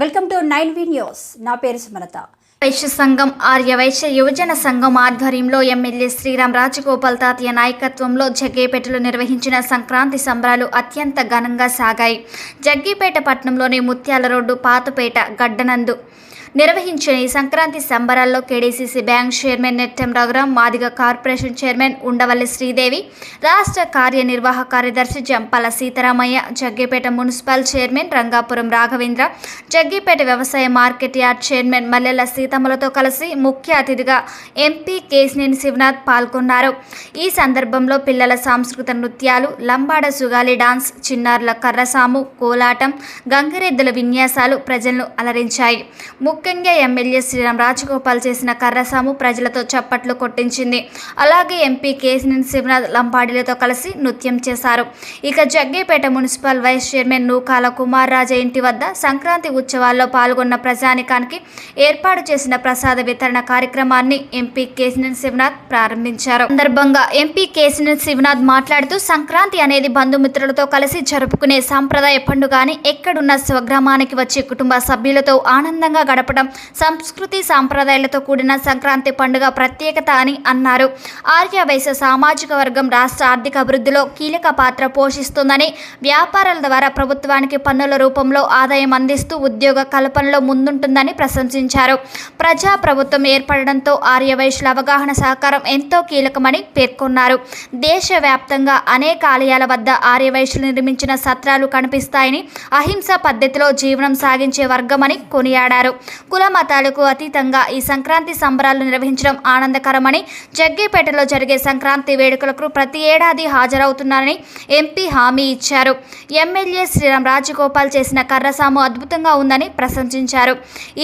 Welcome to nine V news. నా పేరు సుమలత. వైశ్య సంఘం ఆర్య వైశ్య యువజన సంఘం ఆధ్వర్యంలో ఎమ్మెల్యే శ్రీరామ్ రాజగోపాల్ తాతయ్య నాయకత్వంలో జగ్గేపేటలో నిర్వహించిన సంక్రాంతి సంబరాలు అత్యంత ఘనంగా సాగాయి. జగ్గేపేట పట్టణంలోని ముత్యాల రోడ్డు పాతపేట గడ్డనందు. నిర్వహించిన ఈ సంక్రాంతి సంబరాల్లో KDCC bank chairman Nettem Raghuram Madiga corporation chairman Undavalli Sridevi రాష్ట్ర కార్యనిర్వాహక కార్యదర్శి జంపాల సీతారామయ్య జగ్గేపేట మున్సిపల్ చైర్మన్ రంగాపురం రాఘవేంద్ర జగ్గేపేట వ్యవసాయ మార్కెట్ యార్డ్ చైర్మన్ మల్లెల సీతమ్మలతో కలిసి ముఖ్య అతిథిగా ఎంపీ కేసినేని శివనాథ్ పాల్గొన్నారు. ఈ సందర్భంలో పిల్లల సాంస్కృతిక నృత్యాలు లంబాడ సుగాలి డాన్స్ చిన్నారుల కర్రసాము కోలాటం గంగిరెద్దుల విన్యాసాలు ప్రజలను అలరించాయి. ముఖ్యంగా ఎమ్మెల్యే శ్రీరామ్ రాజగోపాల్ చేసిన కర్రసాము ప్రజలతో చప్పట్లు కొట్టించింది. అలాగే ఎంపీ కేసినేని శివనాథ్ లంబాడీలతో కలిసి నృత్యం చేశారు. ఇక Jaggepeta municipal vice chairman Nookala Kumar Raja ఇంటి వద్ద సంక్రాంతి ఉత్సవాల్లో పాల్గొన్న ప్రజానికానికి ఏర్పాటు చేసిన ప్రసాద వితరణ కార్యక్రమాన్ని ఎంపీ కేసినేని శివనాథ్ ప్రారంభించారు. సందర్భంగా ఎంపీ కేసినేని శివనాథ్ మాట్లాడుతూ సంక్రాంతి అనేది బంధుమిత్రులతో కలిసి జరుపుకునే సాంప్రదాయ పండుగ అని ఎక్కడున్న స్వగ్రామానికి వచ్చే కుటుంబ సభ్యులతో ఆనందంగా గడప జరపడం సంస్కృతి సాంప్రదాయాలతో కూడిన సంక్రాంతి పండుగ ప్రత్యేకత అని అన్నారు. ఆర్య వైశ్య సామాజిక వర్గం రాష్ట్ర ఆర్థిక అభివృద్ధిలో కీలక పాత్ర పోషిస్తుందని వ్యాపారాల ద్వారా ప్రభుత్వానికి పన్నుల రూపంలో ఆదాయం అందిస్తూ ఉద్యోగ కల్పనలో ముందుంటుందని ప్రశంసించారు. ప్రజా ప్రభుత్వం ఏర్పడడంతో ఆర్య వైశ్యుల అవగాహన సహకారం ఎంతో కీలకమని పేర్కొన్నారు. దేశవ్యాప్తంగా అనేక ఆలయాల వద్ద ఆర్య వైశ్యులు నిర్మించిన సత్రాలు కనిపిస్తాయని అహింస పద్ధతిలో జీవనం సాగించే వర్గమని కొనియాడారు. కుల మతాలకు అతీతంగా ఈ సంక్రాంతి సంబరాలు నిర్వహించడం ఆనందకరమని జగ్గేపేటలో జరిగే సంక్రాంతి వేడుకలకు ప్రతి ఏడాది హాజరవుతున్నారని ఎంపీ హామీ ఇచ్చారు. ఎమ్మెల్యే శ్రీరామ్ రాజగోపాల్ చేసిన కర్రసాము అద్భుతంగా ఉందని ప్రశంసించారు.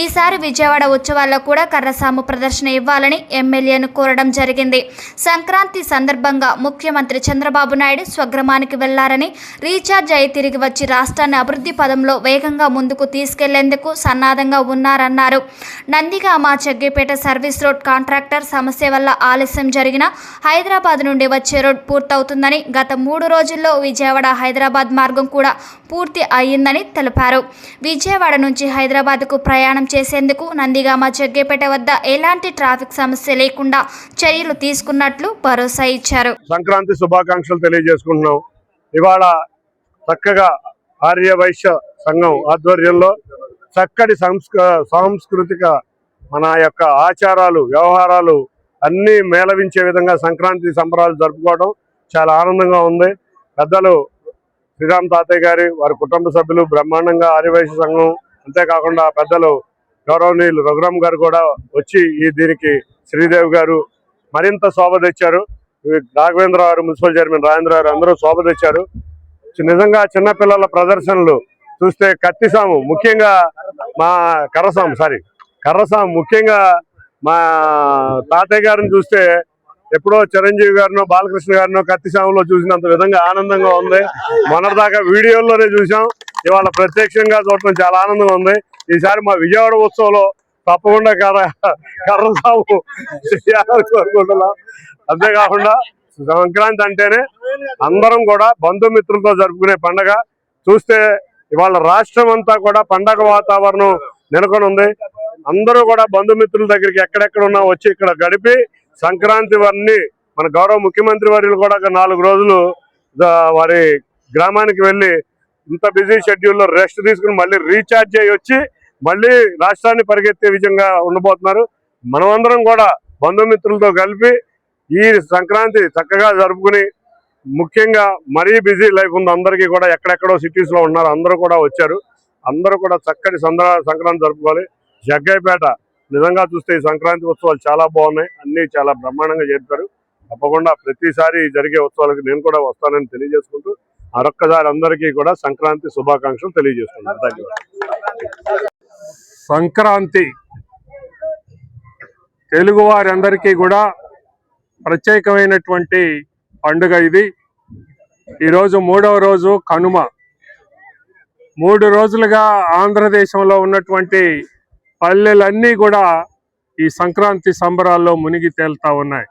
ఈసారి విజయవాడ ఉత్సవాల్లో కూడా కర్రసాము ప్రదర్శన ఇవ్వాలని ఎమ్మెల్యేను కోరడం జరిగింది. సంక్రాంతి సందర్భంగా ముఖ్యమంత్రి చంద్రబాబు నాయుడు స్వగ్రామానికి వెళ్ళారని రీఛార్జ్ అయి తిరిగి వచ్చి రాష్ట్రాన్ని అభివృద్ధి పదంలో వేగంగా ముందుకు తీసుకెళ్ళేందుకు ఉన్నారు ఉన్నారన్నారు Nandigama Jaggepeta service road contractor సమస్య వల్ల ఆలస్యం జరిగిన హైదరాబాద్ నుండి వచ్చే రోడ్ పూర్తవుతుందని గత మూడు రోజుల్లో విజయవాడ హైదరాబాద్ మార్గం కూడా పూర్తి అయ్యిందని తెలిపారు. విజయవాడ నుంచి హైదరాబాద్కు ప్రయాణం చేసేందుకు నందిగామ జగ్గేపేట వద్ద ఎలాంటి ట్రాఫిక్ సమస్య లేకుండా చర్యలు తీసుకున్నట్లు భరోసా ఇచ్చారు. సంక్రాంతి శుభాకాంక్షలు తెలియజేసుకుంటున్నాం. ఇవాళ చక్కగా ఆర్యవైశ్య సంఘం ఆధ్వర్యంలో చక్కటి సంస్క సాంస్కృతిక మన యొక్క ఆచారాలు వ్యవహారాలు అన్నీ మేళవించే విధంగా సంక్రాంతి సంబరాలు జరుపుకోవడం చాలా ఆనందంగా ఉంది. పెద్దలు శ్రీరామ్ తాతయ్య గారి వారి కుటుంబ సభ్యులు బ్రహ్మాండంగా ఆదివాసీ సంఘం అంతేకాకుండా పెద్దలు గౌరవనీయులు రఘురామ్ గారు కూడా వచ్చి ఈ దీనికి శ్రీదేవి గారు మరింత శోభ తెచ్చారు. రాఘవేంద్ర గారు మున్సిపల్ చైర్మన్ రాజేంద్ర గారు అందరూ శోభ తెచ్చారు. నిజంగా చిన్నపిల్లల ప్రదర్శనలు చూస్తే కత్తిసాము ముఖ్యంగా మా కర్రసాము సారీ కర్రసాము ముఖ్యంగా మా తాతయ్య గారిని చూస్తే ఎప్పుడో చిరంజీవి గారినో బాలకృష్ణ గారినో కత్తిసాములో చూసినంత విధంగా ఆనందంగా ఉంది. మొన్నటిదాకా వీడియోల్లోనే చూసాం ఇవాళ ప్రత్యక్షంగా చూడటం చాలా ఆనందంగా ఉంది. ఈసారి మా విజయవాడ ఉత్సవంలో తప్పకుండా కర్ర కర్రసాము చేయాలని కోరుకుంటున్నాం. అంతేకాకుండా సంక్రాంతి అంటేనే అందరం కూడా బంధుమిత్రులతో జరుపుకునే పండగ. చూస్తే ఇవాళ రాష్ట్రం అంతా కూడా పండగ వాతావరణం నెలకొని ఉంది. అందరూ కూడా బంధుమిత్రుల దగ్గరికి ఎక్కడెక్కడ ఉన్నా వచ్చి ఇక్కడ గడిపి సంక్రాంతి వారిని మన గౌరవ ముఖ్యమంత్రి వర్యులు కూడా నాలుగు రోజులు వారి గ్రామానికి వెళ్ళి ఇంత బిజీ షెడ్యూల్లో రెస్ట్ తీసుకుని మళ్ళీ రీఛార్జ్ అయ్యి వచ్చి మళ్ళీ రాష్ట్రాన్ని పరిగెత్తే విధంగా ఉండబోతున్నారు. మనమందరం కూడా బంధుమిత్రులతో కలిపి ఈ సంక్రాంతి చక్కగా జరుపుకుని ముఖ్యంగా మరీ బిజీ లైఫ్ ఉంది. అందరికీ కూడా ఎక్కడెక్కడో సిటీస్లో ఉన్నారు. అందరూ కూడా వచ్చారు. అందరూ కూడా చక్కటి సందర సంక్రాంతి జరుపుకోవాలి. జగ్గైపేట నిజంగా చూస్తే ఈ సంక్రాంతి ఉత్సవాలు చాలా బాగున్నాయి. అన్నీ చాలా బ్రహ్మాండంగా జరిపారు. తప్పకుండా ప్రతిసారి జరిగే ఉత్సవాలకు నేను కూడా వస్తానని తెలియజేసుకుంటూ మరొక్కసారి అందరికీ కూడా సంక్రాంతి శుభాకాంక్షలు తెలియజేస్తున్నాను ధన్యవాదాలు సంక్రాంతి తెలుగువారందరికీ కూడా ప్రత్యేకమైనటువంటి పండుగ ఇది. ఈరోజు మూడవ రోజు కనుమ. మూడు రోజులుగా ఆంధ్రదేశంలో ఉన్నటువంటి పల్లెలన్నీ కూడా ఈ సంక్రాంతి సంబరాల్లో మునిగి తేలుతా ఉన్నాయి.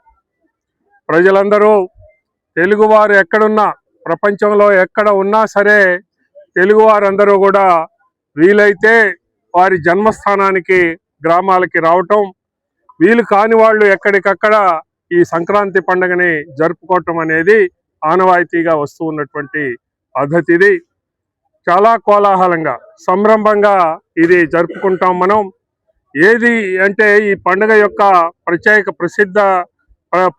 ప్రజలందరూ తెలుగువారు ఎక్కడున్నా ప్రపంచంలో ఎక్కడ ఉన్నా సరే తెలుగువారందరూ కూడా వీలైతే వారి జన్మస్థానానికి గ్రామాలకి రావటం వీలు కాని వాళ్ళు ఎక్కడికక్కడ ఈ సంక్రాంతి పండుగని జరుపుకోవటం అనేది ఆనవాయితీగా వస్తూ ఉన్నటువంటి పద్ధతి ఇది. చాలా కోలాహలంగా సంరంభంగా ఇది జరుపుకుంటాం మనం. ఏది అంటే ఈ పండుగ యొక్క ప్రత్యేక ప్రసిద్ధ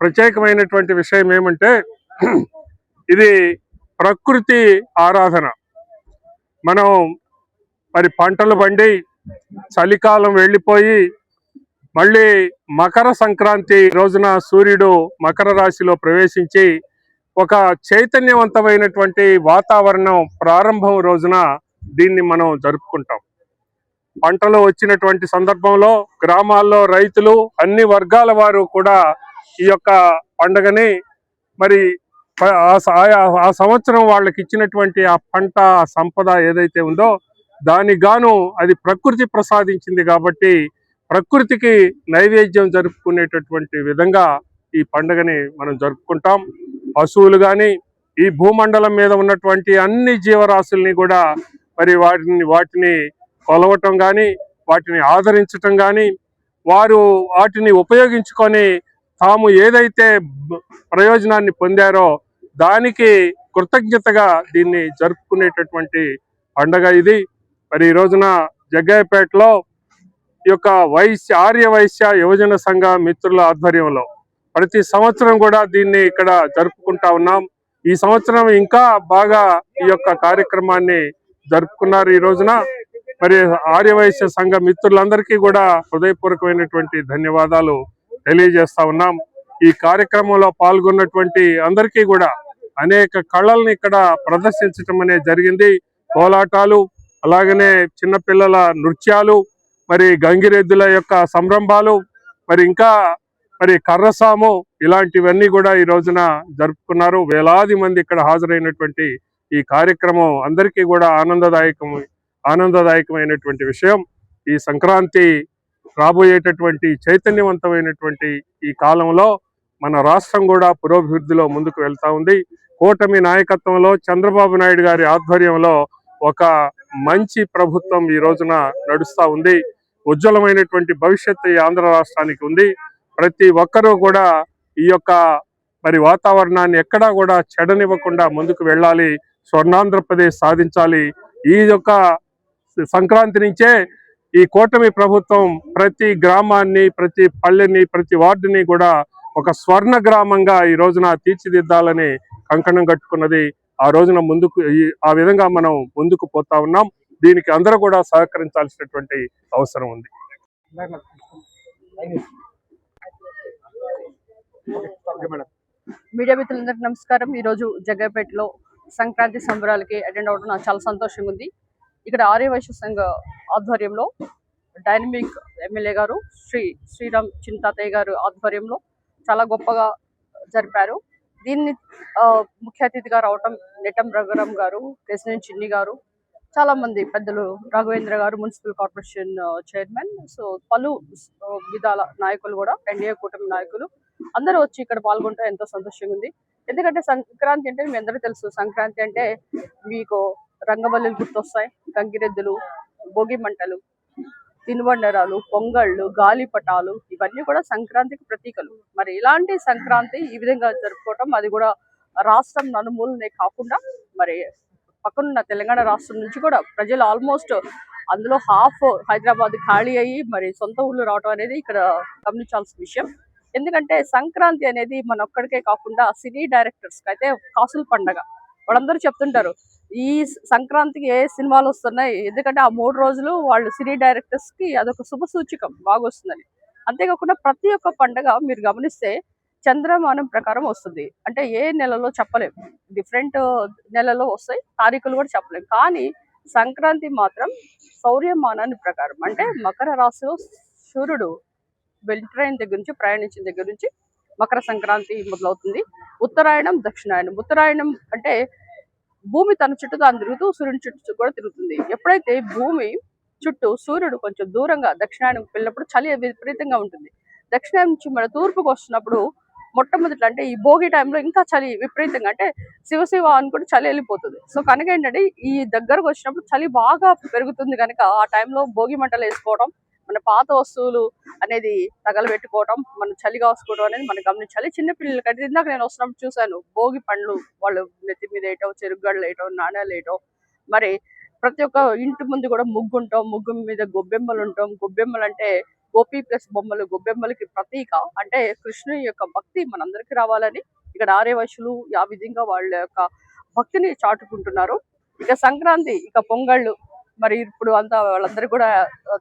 ప్రత్యేకమైనటువంటి విషయం ఏమంటే ఇది ప్రకృతి ఆరాధన. మనం మరి పంటలు పండి చలికాలం వెళ్ళిపోయి మళ్ళీ మకర సంక్రాంతి రోజున సూర్యుడు మకర రాశిలో ప్రవేశించి ఒక చైతన్యవంతమైనటువంటి వాతావరణం ప్రారంభం రోజున దీన్ని మనం జరుపుకుంటాం. పంటలు వచ్చినటువంటి సందర్భంలో గ్రామాల్లో రైతులు అన్ని వర్గాల వారు కూడా ఈ యొక్క పండుగని మరి ఆ స- ఆ సంవత్సరం వాళ్ళకి ఇచ్చినటువంటి ఆ పంట సంపద ఏదైతే ఉందో దానికి గాను అది ప్రకృతి ప్రసాదించింది కాబట్టి ప్రకృతికి నైవేద్యం జరుపుకునేటటువంటి విధంగా ఈ పండుగని మనం జరుపుకుంటాం. పశువులు కానీ ఈ భూమండలం మీద ఉన్నటువంటి అన్ని జీవరాశుల్ని కూడా మరి వాటిని వాటిని కొలవటం కానీ వాటిని ఆదరించటం కానీ వారు వాటిని ఉపయోగించుకొని తాము ఏదైతే ప్రయోజనాన్ని పొందారో దానికి కృతజ్ఞతగా దీన్ని జరుపుకునేటటువంటి పండగ ఇది. మరి ఈ రోజున జగ్గయ్యపేటలో ఈ యొక్క వైశ్య ఆర్య వైశ్య యువజన సంఘ మిత్రుల ఆధ్వర్యంలో ప్రతి సంవత్సరం కూడా దీన్ని ఇక్కడ జరుపుకుంటా ఉన్నాం. ఈ సంవత్సరం ఇంకా బాగా ఈ యొక్క కార్యక్రమాన్ని జరుపుకున్నారు ఈ రోజున. మరి ఆర్యవైశ్య సంఘ మిత్రులందరికీ కూడా హృదయపూర్వకమైనటువంటి ధన్యవాదాలు తెలియజేస్తా ఉన్నాం. ఈ కార్యక్రమంలో పాల్గొన్నటువంటి అందరికీ కూడా అనేక కళల్ని ఇక్కడ ప్రదర్శించటం అనేది జరిగింది. కోలాటాలు అలాగనే చిన్నపిల్లల నృత్యాలు మరి గంగిరెద్దుల యొక్క సంరంభాలు మరి ఇంకా మరి కర్రసాము ఇలాంటివన్నీ కూడా ఈ రోజున జరుపుకున్నారు. వేలాది మంది ఇక్కడ హాజరైనటువంటి ఈ కార్యక్రమం అందరికీ కూడా ఆనందదాయకం ఆనందదాయకమైనటువంటి విషయం. ఈ సంక్రాంతి రాబోయేటటువంటి చైతన్యవంతమైనటువంటి ఈ కాలంలో మన రాష్ట్రం కూడా పురోభివృద్ధిలో ముందుకు వెళ్తా ఉంది. కూటమి నాయకత్వంలో చంద్రబాబు నాయుడు గారి ఆధ్వర్యంలో ఒక మంచి ప్రభుత్వం ఈ రోజున నడుస్తూ ఉంది. ఉజ్వలమైనటువంటి భవిష్యత్తు ఈ ఆంధ్ర రాష్ట్రానికి ఉంది. ప్రతి ఒక్కరూ కూడా ఈ యొక్క మరి వాతావరణాన్ని ఎక్కడా కూడా చెడనివ్వకుండా ముందుకు వెళ్ళాలి. స్వర్ణాంధ్రప్రదేశ్ సాధించాలి. ఈ యొక్క సంక్రాంతి నుంచే ఈ కూటమి ప్రభుత్వం ప్రతి గ్రామాన్ని ప్రతి పల్లెని ప్రతి వార్డుని కూడా ఒక స్వర్ణ గ్రామంగా ఈ రోజున తీర్చిదిద్దాలని కంకణం కట్టుకున్నది. ఆ రోజున ముందుకు ఆ విధంగా మనం ముందుకు పోతా ఉన్నాం. దీనికి అందరూ కూడా సహకరించాల్సినటువంటి అవసరం ఉంది. మీడియా మిత్రులందరికీ నమస్కారం. ఈరోజు జగ్గపేటలో సంక్రాంతి సంబరాలకి అటెండ్ అవ్వడం నాకు చాలా సంతోషంగా ఉంది. ఇక్కడ ఆర్యవైశ్య సంఘ ఆధ్వర్యంలో డైనమిక్ ఎమ్మెల్యే గారు శ్రీ శ్రీరామ్ చింతాతయ్య గారు ఆధ్వర్యంలో చాలా గొప్పగా జరిపారు. దీన్ని ఆ, ముఖ్య అతిథిగా రావటం నెటం రఘురాం గారు ప్రెసిడెంట్ చిన్ని గారు చాలా మంది పెద్దలు రాఘవేంద్ర గారు మున్సిపల్ కార్పొరేషన్ చైర్మన్. సో పలు విధాల నాయకులు కూడా ఎన్డీఏ కూటమి నాయకులు. అందరూ వచ్చి ఇక్కడ పాల్గొంటే ఎంతో సంతోషంగా ఉంది. ఎందుకంటే సంక్రాంతి అంటే మీ అందరూ తెలుసు సంక్రాంతి అంటే మీకు రంగబల్లులు గుర్తొస్తాయి. గంగిరెద్దులు భోగి మంటలు తినుబండరాలు పొంగళ్ళు గాలిపటాలు ఇవన్నీ కూడా సంక్రాంతికి ప్రతీకలు. మరి ఇలాంటి సంక్రాంతి ఈ విధంగా జరుపుకోవటం అది కూడా రాష్ట్రం నలుమూలనే కాకుండా మరి పక్కనున్న తెలంగాణ రాష్ట్రం నుంచి కూడా ప్రజలు ఆల్మోస్ట్ అందులో హాఫ్ హైదరాబాద్ ఖాళీ అయ్యి మరి సొంత ఊళ్ళు రావడం అనేది ఇక్కడ గమనించాల్సిన విషయం. ఎందుకంటే సంక్రాంతి అనేది మన ఒక్కడికే కాకుండా సినీ డైరెక్టర్స్కి అయితే కాసుల పండగ. వాళ్ళందరూ చెప్తుంటారు ఈ సంక్రాంతికి ఏ సినిమాలు వస్తున్నాయి? ఎందుకంటే ఆ మూడు రోజులు వాళ్ళు సినీ డైరెక్టర్స్కి అదొక శుభ సూచకం బాగొస్తుందని. అంతేకాకుండా ప్రతి ఒక్క పండగ మీరు గమనిస్తే చంద్రమానం ప్రకారం వస్తుంది. అంటే ఏ నెలలో చెప్పలేము డిఫరెంట్ నెలలో వస్తాయి తారీఖులు కూడా చెప్పలేము కానీ సంక్రాంతి మాత్రం సౌర్యమానాన్ని ప్రకారం. అంటే మకర రాశిలో సూర్యుడు వెంట్రైన్ దగ్గర నుంచి ప్రయాణించిన దగ్గర నుంచి మకర సంక్రాంతి మొదలవుతుంది. ఉత్తరాయణం దక్షిణాయనం. ఉత్తరాయణం అంటే భూమి తన చుట్టూ తాను తిరుగుతూ సూర్యుని చుట్టూ కూడా తిరుగుతుంది. ఎప్పుడైతే భూమి చుట్టూ సూర్యుడు కొంచెం దూరంగా దక్షిణాయనం వెళ్ళినప్పుడు చలి విపరీతంగా ఉంటుంది. దక్షిణాయనం నుంచి మన తూర్పుకు వస్తున్నప్పుడు మొట్టమొదటి అంటే ఈ భోగి టైంలో ఇంకా చలి విపరీతంగా అంటే శివ అనుకుంటే చలి వెళ్ళిపోతుంది. సో కనుక ఏంటంటే ఈ దగ్గరకు వచ్చినప్పుడు చలి బాగా పెరుగుతుంది కనుక ఆ టైంలో భోగి మంటలు వేసుకోవడం మన పాత వస్తువులు అనేది తగలబెట్టుకోవడం మనం చలి కాసుకోవడం అనేది మనం గమనించాలి చిన్నపిల్లలు అంటే ఇందాక నేను వస్తున్నప్పుడు చూశాను. భోగి పండ్లు వాళ్ళు నెత్తి మీద వేయటం చెరుగడ్డలు వేయటం నాణ్యాలు వేయటం. మరి ప్రతి ఒక్క ఇంటి ముందు కూడా ముగ్గు ఉంటాం. ముగ్గు మీద గొబ్బెమ్మలు ఉంటాం. గొబ్బెమ్మలు అంటే గోపి ప్లస్ బొమ్మలు. గొబ్బెమ్మలకి ప్రతీక అంటే కృష్ణుని యొక్క భక్తి మనందరికీ రావాలని ఇక్కడ ఆర్యవశులు ఆ విధంగా వాళ్ళ యొక్క భక్తిని చాటుకుంటున్నారు. ఇక సంక్రాంతి ఇక పొంగళ్ళు మరి ఇప్పుడు అంతా వాళ్ళందరూ కూడా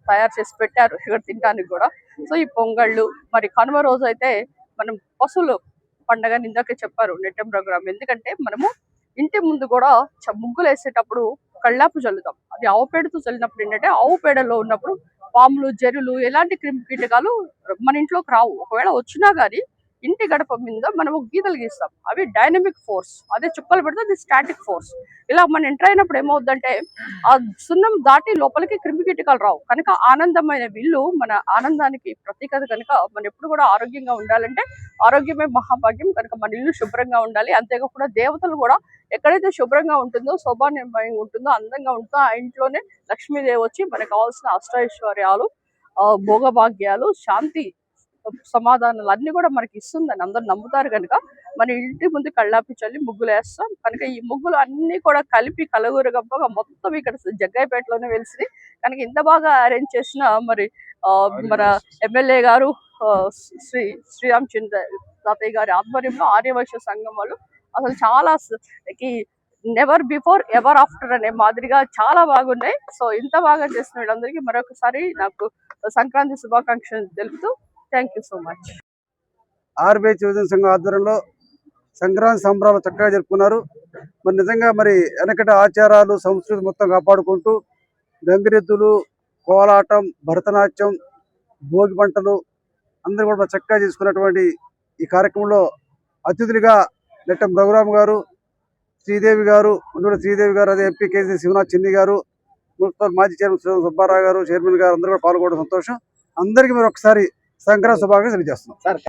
తయారు చేసి పెట్టారు ఇక్కడ తినడానికి కూడా. సో ఈ పొంగళ్ళు మరి కనుమ రోజు అయితే మనం పశువులు పండగ ఇందాకే చెప్పారు నెట్టం ప్రోగ్రామ్. ఎందుకంటే మనము ఇంటి ముందు కూడా చ- ముగ్గులు వేసేటప్పుడు కళ్ళాపు చల్లుతాం అది ఆవు పేడతో చల్లినప్పుడు ఏంటంటే ఆవు పేడలో ఉన్నప్పుడు పాములు జరులు ఎలాంటి క్రిమి కీటకాలు మన ఇంట్లోకి రావు. ఒకవేళ వచ్చినా కానీ ఇంటి గడప మీద మనం గీతలు గీస్తాం. అవి డైనమిక్ ఫోర్స్ అదే చుక్కలు పెడితే అది స్టాటిక్ ఫోర్స్ ఇలా మనం ఎంటర్ అయినప్పుడు ఏమవుద్దంటే ఆ సున్నం దాటి లోపలికి క్రిమి కీటకాలు రావు. కనుక ఆనందమైన ఇల్లు మన ఆనందానికి ప్రతీకత కనుక మనం ఎప్పుడు కూడా ఆరోగ్యంగా ఉండాలంటే ఆరోగ్యమే మహాభాగ్యం. కనుక మన ఇల్లు శుభ్రంగా ఉండాలి. అంతేకాకుండా దేవతలు కూడా ఎక్కడైతే శుభ్రంగా ఉంటుందో శోభానిర్మయంగా ఉంటుందో అందంగా ఉంటుందో ఆ ఇంట్లోనే లక్ష్మీదేవి వచ్చి మనకు కావాల్సిన అష్టైశ్వర్యాలు ఆ, భోగభాగ్యాలు శాంతి సమాధానాలు అన్ని కూడా మనకి ఇస్తుందని అందరు నమ్ముతారు కనుక. మన ఇంటి ముందు కళ్ళాపి చల్లి ముగ్గులు వేస్తాం. కనుక ఈ ముగ్గులు అన్ని కూడా కలిపి కలగూరు గబ్బగా మొత్తం ఇక్కడ జగ్గాయిపేటలోనే వెలిసి కనుక ఇంత బాగా అరేంజ్ చేసిన మరి మన ఎమ్మెల్యే గారు శ్రీ శ్రీరామచంద్ర తాతయ్య గారి ఆధ్వర్యంలో ఆర్యవైశ్య సంఘం వాళ్ళు అసలు చాలా కి నెవర్ బిఫోర్ ఎవర్ ఆఫ్టర్ అనే మాదిరిగా చాలా బాగున్నాయి. సో ఇంత బాగా చేసిన వీళ్ళందరికీ మరొకసారి నాకు సంక్రాంతి శుభాకాంక్షలు తెలుపుతూ thank you so much RBI యువజన సంఘం ఆధ్వర్యంలో సంక్రాంతి సంబరాలు చక్కగా జరుపుకున్నారు. మరి నిజంగా మరి వెనకట ఆచారాలు సంస్కృతి మొత్తం కాపాడుకుంటూ గంగిరెద్దులు కోలాటం భరతనాట్యం భోగి పంటలు అందరూ కూడా చక్కగా చేసుకున్నటువంటి ఈ కార్యక్రమంలో అతిథులుగా నెట్టం రఘురామ్ గారు శ్రీదేవి గారు ఉండూరి శ్రీదేవి గారు అదే ఎంపీ కేసీ శివనాథ్ చిన్ని గారు మున్సిపల్ మాజీ చైర్మన్ శ్రీ సుబ్బారావు గారు చైర్మన్ గారు అందరూ కూడా పాల్గొనడం సంతోషం. అందరికీ మీరు ఒకసారి సంక్రాంతి శుభాకాంక్షలు తెలియజేస్తున్నాం.